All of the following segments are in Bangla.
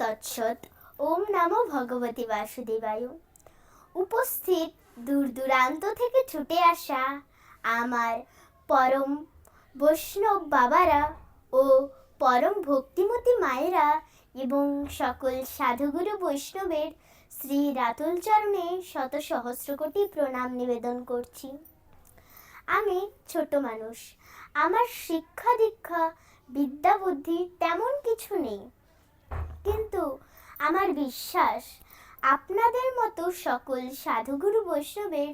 তৎসৎ। ওম নমো ভগবতী বাসুদেবায়। উপস্থিত দূর দূরান্ত থেকে ছুটে আসা আমার পরম বৈষ্ণব বাবারা ও পরম ভক্তিমতী মায়েরা এবং সকল সাধুগুরু বৈষ্ণবের শ্রী রাতুল চরণে শত সহস্র কোটি প্রণাম নিবেদন করছি। আমি ছোট মানুষ। আমার শিক্ষা দীক্ষা, বিদ্যা বুদ্ধি তেমন কিছু নেই। কিন্তু আমার বিশ্বাস আপনাদের মতো সকল সাধুগুরু বৈষ্ণবের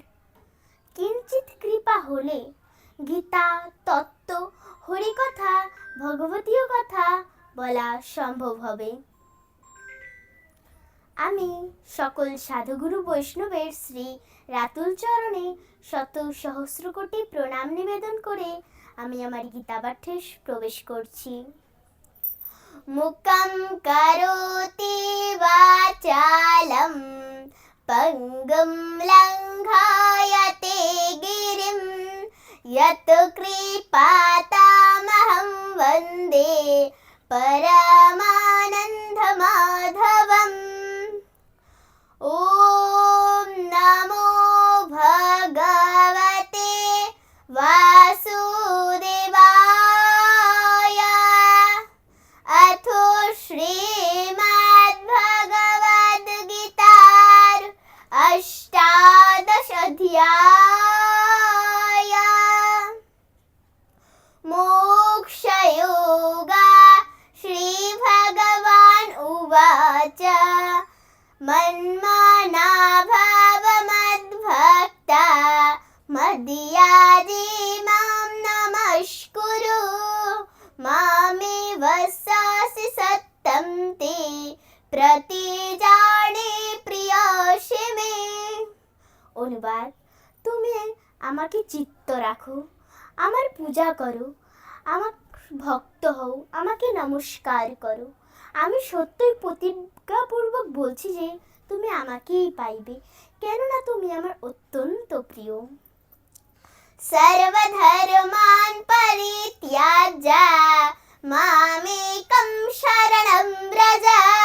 কিঞ্চিত কৃপা হলে গীতা, তত্ত্ব, হরিকথা, ভগবতীয় কথা বলা সম্ভব হবে। আমি সকল সাধুগুরু বৈষ্ণবের শ্রী রাতুল চরণে শত সহস্র কোটি প্রণাম নিবেদন করে আমি আমার গীতা পাঠে প্রবেশ করছি। मुखं करोति वाचालं पङ्गुं लङ्घायते गिरिं यत् कृपा मोक्षयोगा श्रीभगवान् उवाच मन्मना भवमद्भक्ता मद्यादि मां नमस्कुरु मामे वसासि सत्तं ते प्रतिजाने প্রিয়সে মে অনুবাদ তুমি আমাকে চিত্ত রাখো আমার পূজা করো আমার ভক্ত হও, আমাকে নমস্কার করো। আমি সত্যই প্রতিজ্ঞাপূর্বক বলছি যে তুমি আমাকেই পাইবে, কেননা তুমি আমার অত্যন্ত প্রিয়। সর্বধর্মান পরিত্যাজ্য, মামেকম শরণম ব্রজা।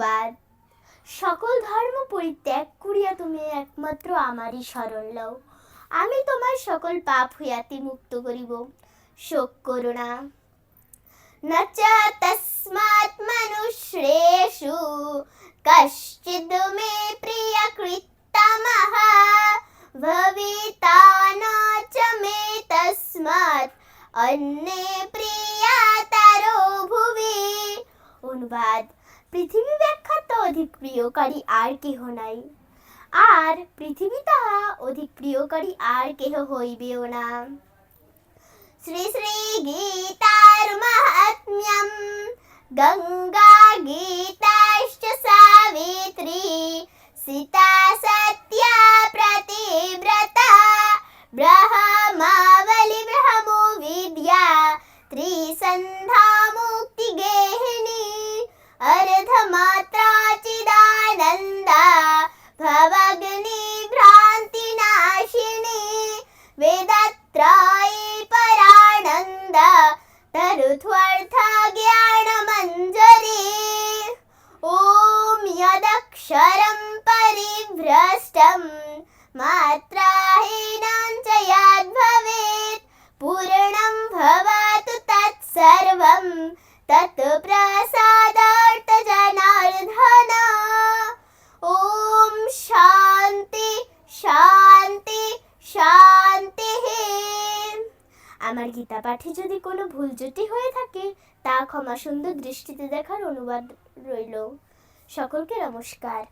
ধন্যবাদ। সকল ধর্ম পরিত্যাগ করিয়া তুমি একমাত্র আমারই স্মরণ লও। আমি তোমার সকল পাপ হইয়াতে মুক্ত করিব। শোক করো না। নচা তস্মাৎ মনুষ্রেষু কশ্চিদ মে প্রিয় কৃত্তমহ ভবিতা ন চ মে তস্মাৎ অন্যে প্রিয়াতারো ভুবি। অনুবাদ। পৃথিবী ব্যাখ্যাত অধিক প্রিয়কারী আর কেহ নাই। আর পৃথিবী তাহা অধিক প্রিয়কারী আর কেহ হইবেও না। শ্রী শ্রী গীতার মাহাত্ম্যম গঙ্গা यदक्षरं परिभ्रष्टं मात्राहीनं च यद्भवेत् पूर्णं भवतु तत्सर्वं तत् प्रसादार्थ जनार्दन ॐ শান্তি শান্তি শান্তি আমার গীতা পাঠে যদি কোনো ভুল ত্রুটি হয়ে থাকে তা ক্ষমা সুন্দর দৃষ্টিতে দেখার অনুবাদ রইল সকলকে নমস্কার।